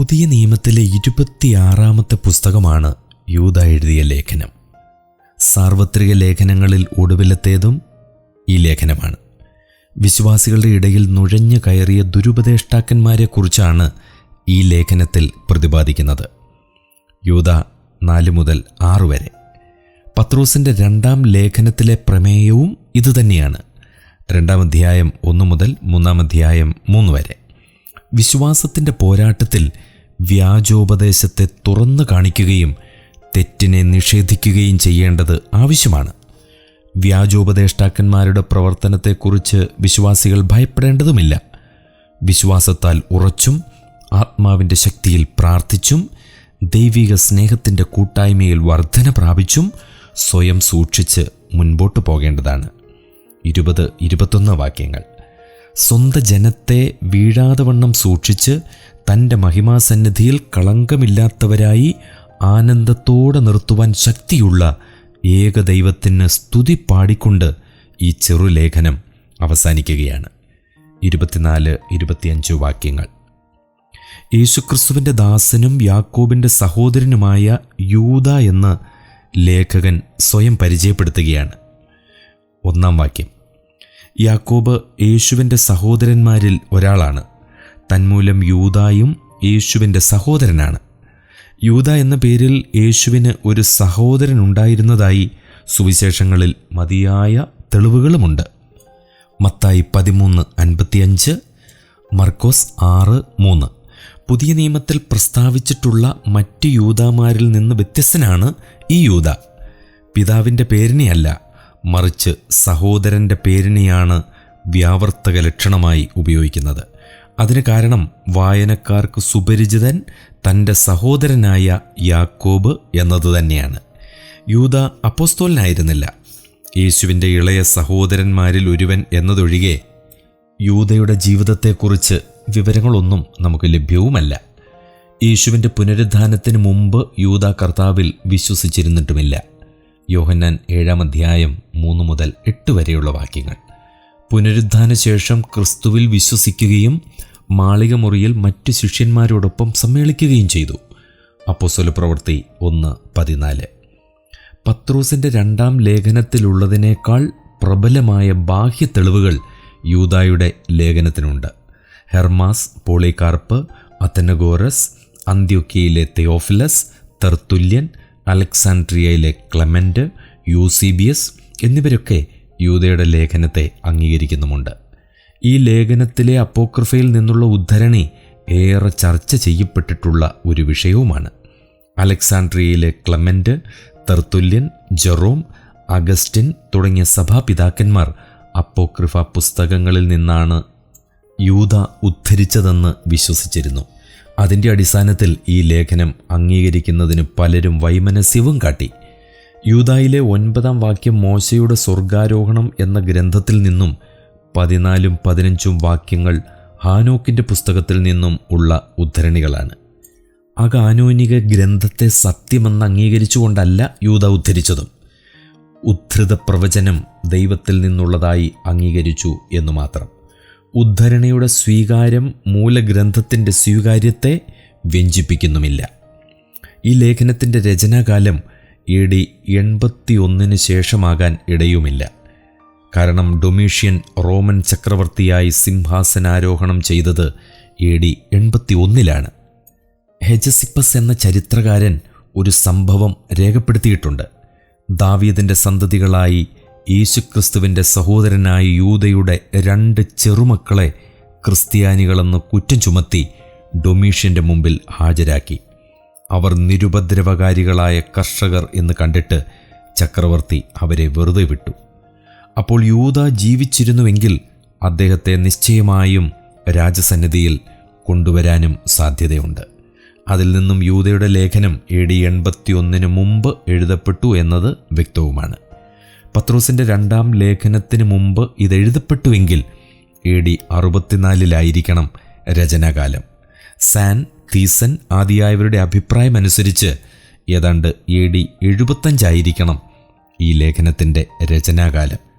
പുതിയ നിയമത്തിലെ ഇരുപത്തിയാറാമത്തെ പുസ്തകമാണ് യൂത എഴുതിയ ലേഖനം. സാർവത്രിക ലേഖനങ്ങളിൽ ഒടുവിലത്തേതും ഈ ലേഖനമാണ്. വിശ്വാസികളുടെ ഇടയിൽ നുഴഞ്ഞു കയറിയ ദുരുപദേഷ്ടാക്കന്മാരെക്കുറിച്ചാണ് ഈ ലേഖനത്തിൽ പ്രതിപാദിക്കുന്നത്. യൂത നാല് മുതൽ ആറ് വരെ. പത്രോസിന്റെ രണ്ടാം ലേഖനത്തിലെ പ്രമേയവും ഇതുതന്നെയാണ്. രണ്ടാം അധ്യായം ഒന്ന് മുതൽ മൂന്നാം അധ്യായം മൂന്ന് വരെ. വിശ്വാസത്തിന്റെ പോരാട്ടത്തിൽ വ്യാജോപദേശത്തെ തുറന്നു കാണിക്കുകയും തെറ്റിനെ നിഷേധിക്കുകയും ചെയ്യേണ്ടത് ആവശ്യമാണ്. വ്യാജോപദേഷ്ടാക്കന്മാരുടെ പ്രവർത്തനത്തെക്കുറിച്ച് വിശ്വാസികൾ ഭയപ്പെടേണ്ടതുമില്ല. വിശ്വാസത്താൽ ഉറച്ചും ആത്മാവിന്റെ ശക്തിയിൽ പ്രാർത്ഥിച്ചും ദൈവിക സ്നേഹത്തിന്റെ കൂട്ടായ്മയിൽ വർധന പ്രാപിച്ചും സ്വയം സൂക്ഷിച്ച് മുൻപോട്ട് പോകേണ്ടതാണ്. ഇരുപത് ഇരുപത്തൊന്ന് വാക്യങ്ങൾ. സ്വന്തം ജനത്തെ വീഴാതെ വണ്ണം സൂക്ഷിച്ച് തന്റെ മഹിമാസന്നിധിയിൽ കളങ്കമില്ലാത്തവരായി ആനന്ദത്തോടെ നിർത്തുവാൻ ശക്തിയുള്ള ഏകദൈവത്തിന് സ്തുതി പാടിക്കൊണ്ട് ഈ ചെറുലേഖനം അവസാനിക്കുകയാണ്. ഇരുപത്തിനാല് ഇരുപത്തിയഞ്ച് വാക്യങ്ങൾ. യേശുക്രിസ്തുവിന്റെ ദാസനും യാക്കോബിന്റെ സഹോദരനുമായ യൂത എന്ന് ലേഖകൻ സ്വയം പരിചയപ്പെടുത്തുകയാണ്. ഒന്നാം വാക്യം. യാക്കോബ് യേശുവിന്റെ സഹോദരന്മാരിൽ ഒരാളാണ്. തന്മൂലം യൂതായും യേശുവിന്റെ സഹോദരനാണ്. യൂത എന്ന പേരിൽ യേശുവിന് ഒരു സഹോദരൻ ഉണ്ടായിരുന്നതായി സുവിശേഷങ്ങളിൽ മതിയായ തെളിവുകളുമുണ്ട്. മത്തായി പതിമൂന്ന് അൻപത്തിയഞ്ച് മർക്കോസ് ആറ് മൂന്ന്. പുതിയ നിയമത്തിൽ പ്രസ്താവിച്ചിട്ടുള്ള മറ്റ് യൂതാമാരിൽ നിന്ന് വ്യത്യസ്തനാണ് ഈ യൂത പിതാവിന്റെ പേരിനെയല്ല മറിച്ച് സഹോദരന്റെ പേരിനെയാണ് വ്യാവർത്തക ലക്ഷണമായി ഉപയോഗിക്കുന്നത്. അതിന് കാരണം വായനക്കാർക്ക് സുപരിചിതൻ തന്റെ സഹോദരനായ യാക്കോബ് എന്നത് തന്നെയാണ്. യൂത അപ്പോസ്തോലിനായിരുന്നില്ല. യേശുവിന്റെ ഇളയ സഹോദരന്മാരിൽ ഒരുവൻ എന്നതൊഴികെ യൂതയുടെ ജീവിതത്തെക്കുറിച്ച് വിവരങ്ങളൊന്നും നമുക്ക് ലഭ്യവുമല്ല. യേശുവിന്റെ പുനരുദ്ധാനത്തിന് മുമ്പ് യൂത കർത്താവിൽ വിശ്വസിച്ചിരുന്നിട്ടുമില്ല. യോഹന്നാൻ ഏഴാം അധ്യായം മൂന്ന് മുതൽ എട്ട് വരെയുള്ള വാക്യങ്ങൾ. പുനരുദ്ധാന ശേഷം ക്രിസ്തുവിൽ വിശ്വസിക്കുകയും മാളികമുറിയിൽ മറ്റു ശിഷ്യന്മാരോടൊപ്പം സമ്മേളിക്കുകയും ചെയ്തു. അപ്പോസ്വല പ്രവൃത്തി ഒന്ന് പതിനാല്. പത്രോസിന്റെ രണ്ടാം ലേഖനത്തിലുള്ളതിനേക്കാൾ പ്രബലമായ ബാഹ്യ തെളിവുകൾ യൂതായുടെ ലേഖനത്തിനുണ്ട്. ഹെർമാസ് പോളികാർപ്പ് അത്തനഗോറസ് അന്ത്യൊക്കിയയിലെ തെയോഫിലസ് തെർത്തുല്യൻ അലക്സാൻഡ്രിയയിലെ ക്ലമന്റ് യൂസീബിയസ് എന്നിവരൊക്കെ യൂതയുടെ ലേഖനത്തെ അംഗീകരിക്കുന്നുമുണ്ട്. ഈ ലേഖനത്തിലെ അപ്പോക്രഫയിൽ നിന്നുള്ള ഉദ്ധരണി ഏറെ ചർച്ച ചെയ്യപ്പെട്ടിട്ടുള്ള ഒരു വിഷയവുമാണ്. അലക്സാൻഡ്രിയയിലെ ക്ലമന്റ് തെർത്തുല്യൻ ജെറോം അഗസ്റ്റിൻ തുടങ്ങിയ സഭാപിതാക്കന്മാർ അപ്പോക്രിഫ പുസ്തകങ്ങളിൽ നിന്നാണ് യൂത ഉദ്ധരിച്ചതെന്ന് വിശ്വസിച്ചിരുന്നു. അതിന്റെ അടിസ്ഥാനത്തിൽ ഈ ലേഖനം അംഗീകരിക്കുന്നതിന് പലരും വൈമനസ്യവും കാട്ടി. യൂതായിലെ ഒൻപതാം വാക്യം മോശയുടെ സ്വർഗാരോഹണം എന്ന ഗ്രന്ഥത്തിൽ നിന്നും പതിനാലും പതിനഞ്ചും വാക്യങ്ങൾ ഹാനോക്കിന്റെ പുസ്തകത്തിൽ നിന്നും ഉള്ള ഉദ്ധരണികളാണ്. അകാനോനിക ഗ്രന്ഥത്തെ സത്യമെന്ന് അംഗീകരിച്ചുകൊണ്ടല്ല യൂത ഉദ്ധരിച്ചതും. ഉദ്ധൃത പ്രവചനം ദൈവത്തിൽ നിന്നുള്ളതായി അംഗീകരിച്ചു എന്നു മാത്രം. ഉദ്ധരണിയുടെ സ്വീകാര്യം മൂലഗ്രന്ഥത്തിന്റെ സ്വീകാര്യത്തെ വ്യഞ്ചിപ്പിക്കുന്നുമില്ല. ഈ ലേഖനത്തിന്റെ രചനാകാലം എ ഡി എൺപത്തി ഒന്നിന് ശേഷമാകാൻ ഇടയുമില്ല. കാരണം ഡൊമീഷ്യൻ റോമൻ ചക്രവർത്തിയായി സിംഹാസനാരോഹണം ചെയ്തത് എ ഡി എൺപത്തി ഒന്നിലാണ് ഹെജസിപ്പസ് എന്ന ചരിത്രകാരൻ ഒരു സംഭവം രേഖപ്പെടുത്തിയിട്ടുണ്ട്. ദാവീദിന്റെ സന്തതികളായി യേശുക്രിസ്തുവിന്റെ സഹോദരനായ യൂതയുടെ രണ്ട് ചെറുമക്കളെ ക്രിസ്ത്യാനികളെന്ന് കുറ്റം ചുമത്തി ഡൊമീഷ്യന്റെ മുമ്പിൽ ഹാജരാക്കി. അവർ നിരുപദ്രവകാരികളായ കർഷകർ എന്ന് കണ്ടിട്ട് ചക്രവർത്തി അവരെ വെറുതെ വിട്ടു. അപ്പോൾ യൂത ജീവിച്ചിരുന്നുവെങ്കിൽ അദ്ദേഹത്തെ നിശ്ചയമായും രാജസന്നിധിയിൽ കൊണ്ടുവരാനും സാധ്യതയുണ്ട്. അതിൽ നിന്നും യൂതയുടെ ലേഖനം എ ഡി എൺപത്തിയൊന്നിന് മുമ്പ് എഴുതപ്പെട്ടു എന്നത് വ്യക്തവുമാണ്. പത്രോസിന്റെ രണ്ടാം ലേഖനത്തിന് മുമ്പ് ഇത് എഴുതപ്പെട്ടുവെങ്കിൽ എ ഡി അറുപത്തിനാലിലായിരിക്കണം രചനാകാലം. സാൻ തീസൻ ആദിയായവരുടെ അഭിപ്രായമനുസരിച്ച് ഏതാണ്ട് എ ഡി എഴുപത്തഞ്ചായിരിക്കണം ഈ ലേഖനത്തിന്റെ രചനാകാലം.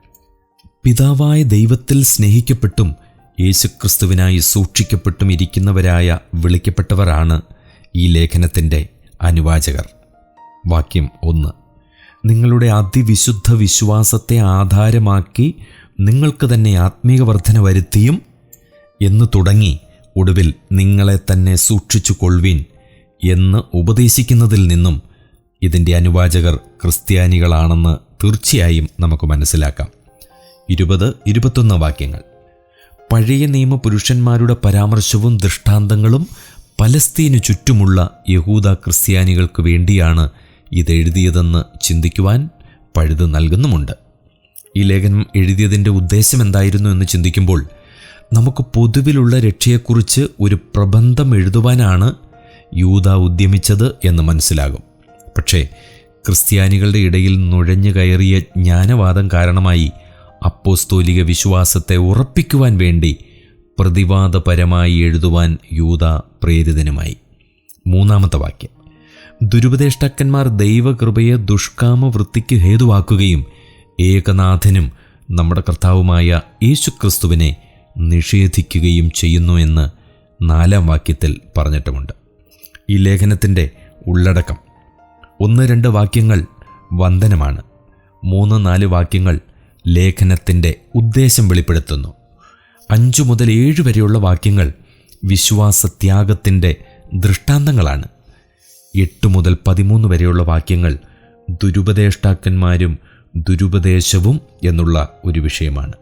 പിതാവായ ദൈവത്തിൽ സ്നേഹിക്കപ്പെട്ടും യേശുക്രിസ്തുവിനായി സൂക്ഷിക്കപ്പെട്ടും ഇരിക്കുന്നവരായ വിളിക്കപ്പെട്ടവരാണ് ഈ ലേഖനത്തിന്റെ അനുവാചകർ. വാക്യം ഒന്ന്. നിങ്ങളുടെ അതിവിശുദ്ധ വിശ്വാസത്തെ ആധാരമാക്കി നിങ്ങൾക്ക് തന്നെ ആത്മീക വർധന വരുത്തിയും എന്ന് തുടങ്ങി ഒടുവിൽ നിങ്ങളെ തന്നെ സൂക്ഷിച്ചു കൊള്ളുവീൻ എന്ന് ഉപദേശിക്കുന്നതിൽ നിന്നും ഇതിന്റെ അനുവാചകർ ക്രിസ്ത്യാനികളാണെന്ന് തീർച്ചയായും നമുക്ക് മനസ്സിലാക്കാം. ഇരുപത് ഇരുപത്തൊന്ന് വാക്യങ്ങൾ. പഴയ നിയമ പുരുഷന്മാരുടെ പരാമർശവും ദൃഷ്ടാന്തങ്ങളും പലസ്തീനു ചുറ്റുമുള്ള യഹൂദ ക്രിസ്ത്യാനികൾക്ക് വേണ്ടിയാണ് ഇതെഴുതിയതെന്ന് ചിന്തിക്കുവാൻ പഴുത് നൽകുന്നുമുണ്ട്. ഈ ലേഖനം എഴുതിയതിന്റെ ഉദ്ദേശം എന്തായിരുന്നു എന്ന് ചിന്തിക്കുമ്പോൾ നമുക്ക് പൊതുവിലുള്ള രക്ഷയെക്കുറിച്ച് ഒരു പ്രബന്ധം എഴുതുവാനാണ് യൂത ഉദ്യമിച്ചത് എന്ന് മനസ്സിലാകും. പക്ഷേ ക്രിസ്ത്യാനികളുടെ ഇടയിൽ നുഴഞ്ഞു കയറിയ ജ്ഞാനവാദം കാരണമായി അപ്പോസ്തോലിക വിശ്വാസത്തെ ഉറപ്പിക്കുവാൻ വേണ്ടി പ്രതിവാദപരമായി എഴുതുവാൻ യൂത പ്രേരിതനുമായി. മൂന്നാമത്തെ വാക്യം. ദുരുപദേഷ്ടാക്കന്മാർ ദൈവകൃപയെ ദുഷ്കാമ വൃത്തിക്ക് ഹേതുവാക്കുകയും ഏകനാഥനും നമ്മുടെ കർത്താവുമായ യേശുക്രിസ്തുവിനെ നിഷേധിക്കുകയും ചെയ്യുന്നു എന്ന് നാലാം വാക്യത്തിൽ പറഞ്ഞിട്ടുമുണ്ട്. ഈ ലേഖനത്തിന്റെ ഉള്ളടക്കം. ഒന്ന് രണ്ട് വാക്യങ്ങൾ വന്ദനമാണ്. മൂന്ന് നാല് വാക്യങ്ങൾ ലേഖനത്തിന്റെ ഉദ്ദേശം വെളിപ്പെടുത്തുന്നു. അഞ്ചു മുതൽ ഏഴ് വരെയുള്ള വാക്യങ്ങൾ വിശ്വാസത്യാഗത്തിന്റെ ദൃഷ്ടാന്തങ്ങളാണ്. എട്ട് മുതൽ പതിമൂന്ന് വരെയുള്ള വാക്യങ്ങൾ ദുരുപദേഷ്ടാക്കന്മാരും ദുരുപദേശവും എന്നുള്ള ഒരു വിഷയമാണ്.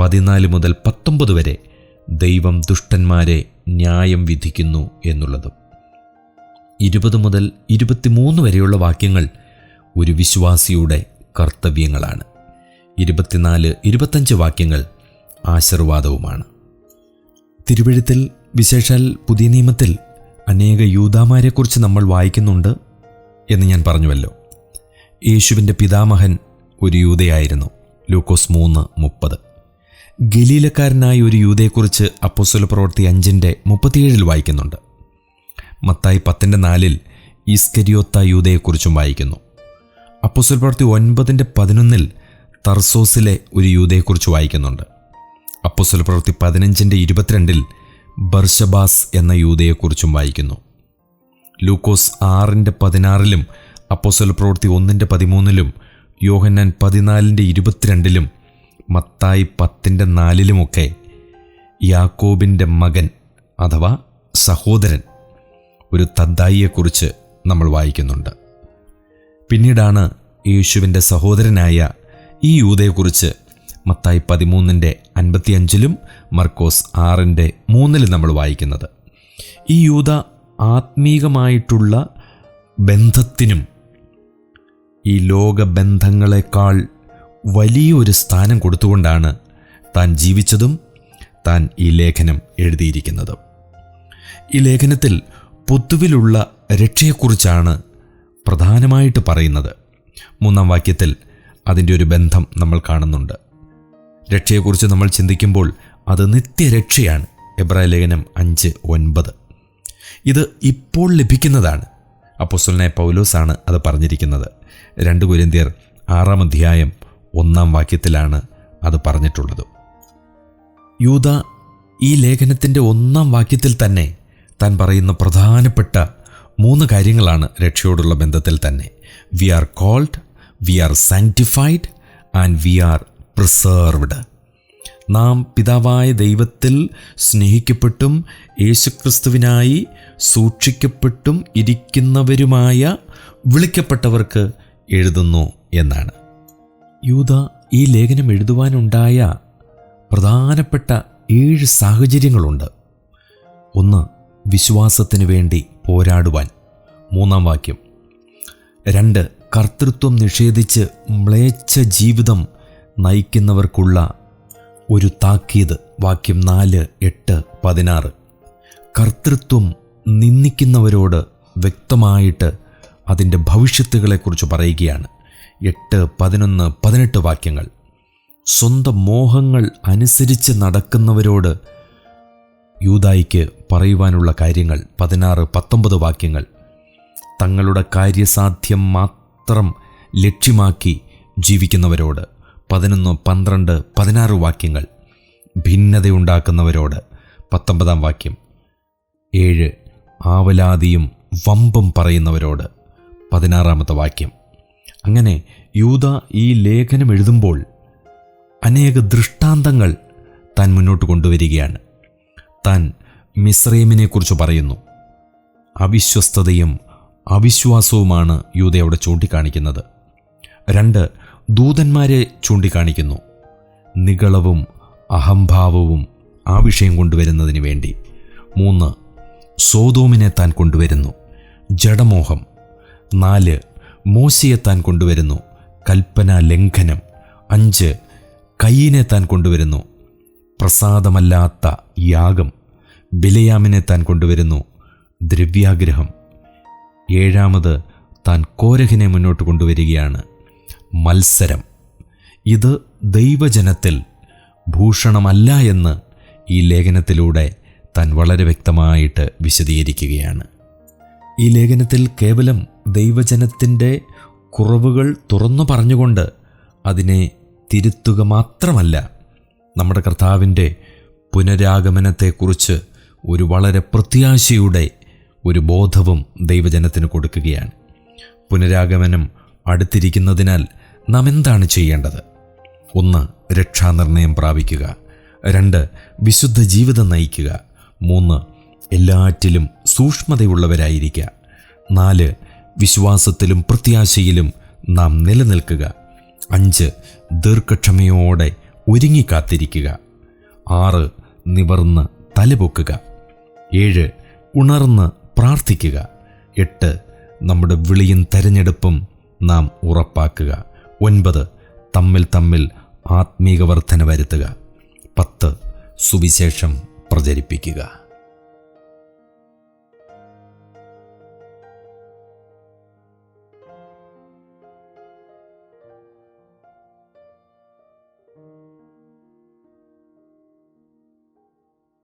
പതിനാല് മുതൽ പത്തൊമ്പത് വരെ ദൈവം ദുഷ്ടന്മാരെ ന്യായം വിധിക്കുന്നു എന്നുള്ളതും. ഇരുപത് മുതൽ ഇരുപത്തിമൂന്ന് വരെയുള്ള വാക്യങ്ങൾ ഒരു വിശ്വാസിയുടെ കർത്തവ്യങ്ങളാണ്. ഇരുപത്തിനാല് ഇരുപത്തഞ്ച് വാക്യങ്ങൾ ആശീർവാദവുമാണ്. തിരുവഴുത്തിൽ വിശേഷാൽ പുതിയ നിയമത്തിൽ അനേക യൂതാമാരെക്കുറിച്ച് നമ്മൾ വായിക്കുന്നുണ്ട് എന്ന് ഞാൻ പറഞ്ഞുവല്ലോ. യേശുവിന്റെ പിതാമഹൻ ഒരു യൂതയായിരുന്നു. ലൂക്കോസ് മൂന്ന് മുപ്പത്. ഗലീലക്കാരനായ ഒരു യൂതയെക്കുറിച്ച് അപ്പോസ്വല പ്രവൃത്തി അഞ്ചിന്റെ മുപ്പത്തിയേഴിൽ വായിക്കുന്നുണ്ട്. മത്തായി പത്തിന്റെ നാലിൽ ഈസ്കരിയോത്ത യൂതയെക്കുറിച്ചും വായിക്കുന്നു. അപ്പോസ്വല പ്രവൃത്തി ഒൻപതിന്റെ പതിനൊന്നിൽ തർസോസിലെ ഒരു യൂതയെക്കുറിച്ച് വായിക്കുന്നുണ്ട്. അപ്പോസ്വല പ്രവൃത്തി പതിനഞ്ചിന്റെ ഇരുപത്തിരണ്ടിൽ ബർഷബാസ് എന്ന യൂതയെക്കുറിച്ചും വായിക്കുന്നു. ലൂക്കോസ് ആറിന്റെ പതിനാറിലും അപ്പോസ്വല പ്രവൃത്തി ഒന്നിന്റെ പതിമൂന്നിലും യോഹന്നാൻ പതിനാലിന്റെ ഇരുപത്തിരണ്ടിലും മത്തായി പത്തിന്റെ നാലിലുമൊക്കെ യാക്കോബിന്റെ മകൻ അഥവാ സഹോദരൻ ഒരു തദ്ദായിയെക്കുറിച്ച് നമ്മൾ വായിക്കുന്നുണ്ട്. പിന്നീടാണ് യേശുവിന്റെ സഹോദരനായ ഈ യൂതയെക്കുറിച്ച് മത്തായി പതിമൂന്നിന്റെ അൻപത്തിയഞ്ചിലും മർക്കോസ് ആറിന്റെ മൂന്നിലും നമ്മൾ വായിക്കുന്നത്. ഈ യൂത ആത്മീകമായിട്ടുള്ള ബന്ധത്തിനും ഈ ലോകബന്ധങ്ങളെക്കാൾ വലിയൊരു സ്ഥാനം കൊടുത്തുകൊണ്ടാണ് താൻ ജീവിച്ചതും താൻ ഈ ലേഖനം എഴുതിയിരിക്കുന്നതും. ഈ ലേഖനത്തിൽ പൊതുവിലുള്ള രക്ഷയെക്കുറിച്ചാണ് പ്രധാനമായിട്ട് പറയുന്നത്. മൂന്നാം വാക്യത്തിൽ അതിന്റെ ഒരു ബന്ധം നമ്മൾ കാണുന്നുണ്ട്. രക്ഷയെക്കുറിച്ച് നമ്മൾ ചിന്തിക്കുമ്പോൾ അത് നിത്യരക്ഷയാണ്. എബ്രായ ലേഖനം അഞ്ച് ഒൻപത്. ഇത് ഇപ്പോൾ ലഭിക്കുന്നതാണ്. അപ്പോസ്വലനായ പൗലോസാണ് അത് പറഞ്ഞിരിക്കുന്നത്. രണ്ട് കുരിന്തിയർ ആറാം അധ്യായം ഒന്നാം വാക്യത്തിലാണ് അത് പറഞ്ഞിട്ടുള്ളത്. യൂത ഈ ലേഖനത്തിന്റെ ഒന്നാം വാക്യത്തിൽ തന്നെ താൻ പറയുന്ന പ്രധാനപ്പെട്ട മൂന്ന് കാര്യങ്ങളാണ് രക്ഷയോടുള്ള ബന്ധത്തിൽ തന്നെ. We are called we are sanctified and we are preserved. നാം പിതാവായ ദൈവത്തിൽ സ്നേഹിക്കപ്പെട്ടും യേശുക്രിസ്തുവിനായി സൂക്ഷിക്കപ്പെട്ടും ഇരിക്കുന്നവരുമായ വിളിക്കപ്പെട്ടവർക്ക് എഴുതുന്നു എന്നാണ്. യൂത ഈ ലേഖനം എഴുതുവാനുണ്ടായ പ്രധാനപ്പെട്ട ഏഴ് സാഹചര്യങ്ങളുണ്ട്. ഒന്ന് വിശ്വാസത്തിന് വേണ്ടി പോരാടുവാൻ. മൂന്നാം വാക്യം. രണ്ട് കർത്തൃത്വം നിഷേധിച്ച് മ്ലേച്ഛ ജീവിതം നയിക്കുന്നവർക്കുള്ള ഒരു താക്കീത് വാക്യം നാല് എട്ട് പതിനാറ്. കർത്തൃത്വം നിന്ദിക്കുന്നവരോട് വ്യക്തമായിട്ട് അതിന്റെ ഭവിഷ്യത്തുകളെക്കുറിച്ച് പറയുകയാണ്. എട്ട് പതിനൊന്ന് പതിനെട്ട് വാക്യങ്ങൾ. സ്വന്തം മോഹങ്ങൾ അനുസരിച്ച് നടക്കുന്നവരോട് യൂതായിക്ക് പറയുവാനുള്ള കാര്യങ്ങൾ പതിനാറ് പത്തൊമ്പത് വാക്യങ്ങൾ. തങ്ങളുടെ കാര്യസാധ്യം മാത്രം ലക്ഷ്യമാക്കി ജീവിക്കുന്നവരോട്. പതിനൊന്ന് പന്ത്രണ്ട് പതിനാറ് വാക്യങ്ങൾ ഭിന്നതയുണ്ടാക്കുന്നവരോട്. പത്തൊമ്പതാം വാക്യം. ഏഴ് ആവലാതിയും വമ്പും പറയുന്നവരോട്. പതിനാറാമത്തെ വാക്യം. അങ്ങനെ യൂത ഈ ലേഖനം എഴുതുമ്പോൾ അനേക ദൃഷ്ടാന്തങ്ങൾ താൻ മുന്നോട്ട് കൊണ്ടുവരികയാണ്. താൻ മിസ്രൈമിനെക്കുറിച്ച് പറയുന്നു. അവിശ്വസ്തതയും അവിശ്വാസവുമാണ് യൂത അവിടെ ചൂണ്ടിക്കാണിക്കുന്നത്. രണ്ട് ദൂതന്മാരെ ചൂണ്ടിക്കാണിക്കുന്നു. നികളവും അഹംഭാവവും ആ വിഷയം കൊണ്ടുവരുന്നതിന് വേണ്ടി. മൂന്ന് സോതോമിനെ താൻ കൊണ്ടുവരുന്നു. ജഡമോഹം. നാല് മോശയെ താൻ കൊണ്ടുവരുന്നു. കൽപ്പന ലംഘനം. അഞ്ച് കയ്യിനെ താൻ കൊണ്ടുവരുന്നു. പ്രസാദമല്ലാത്ത യാഗം. ബിലയാമിനെ താൻ കൊണ്ടുവരുന്നു. ദ്രവ്യാഗ്രഹം. ഏഴാമത് താൻ കോരഹിനെ മുന്നോട്ട് കൊണ്ടുവരികയാണ്. മത്സരം. ഇത് ദൈവജനത്തിൽ ഭൂഷണമല്ല എന്ന് ഈ ലേഖനത്തിലൂടെ താൻ വളരെ വ്യക്തമായിട്ട് വിശദീകരിക്കുകയാണ്. ഈ ലേഖനത്തിൽ കേവലം ദൈവജനത്തിന്റെ കുറവുകൾ തുറന്നു പറഞ്ഞുകൊണ്ട് അതിനെ തിരുത്തുക മാത്രമല്ല നമ്മുടെ കർത്താവിന്റെ പുനരാഗമനത്തെക്കുറിച്ച് ഒരു വളരെ പ്രത്യാശയുടെ ഒരു ബോധവും ദൈവജനത്തിന് കൊടുക്കുകയാണ്. പുനരാഗമനം അടുത്തിരിക്കുന്നതിനാൽ നാം എന്താണ് ചെയ്യേണ്ടത്? ഒന്ന് രക്ഷാനിർണയം പ്രാപിക്കുക. രണ്ട് വിശുദ്ധ ജീവിതം നയിക്കുക. മൂന്ന് എല്ലാറ്റിലും സൂക്ഷ്മതയുള്ളവരായിരിക്കുക. നാല് വിശ്വാസത്തിലും പ്രത്യാശയിലും നാം നിലനിൽക്കുക. അഞ്ച് ദീർഘക്ഷമയോടെ ഒരുങ്ങിക്കാത്തിരിക്കുക. ആറ് നിവർന്ന് തലപൊക്കുക. ഏഴ് ഉണർന്ന് പ്രാർത്ഥിക്കുക. എട്ട് നമ്മുടെ വിളിയും തെരഞ്ഞെടുപ്പും നാം ഉറപ്പാക്കുക. ഒൻപത് തമ്മിൽ തമ്മിൽ ആത്മീക വർധന വരുത്തുക. പത്ത് സുവിശേഷം പ്രചരിപ്പിക്കുക.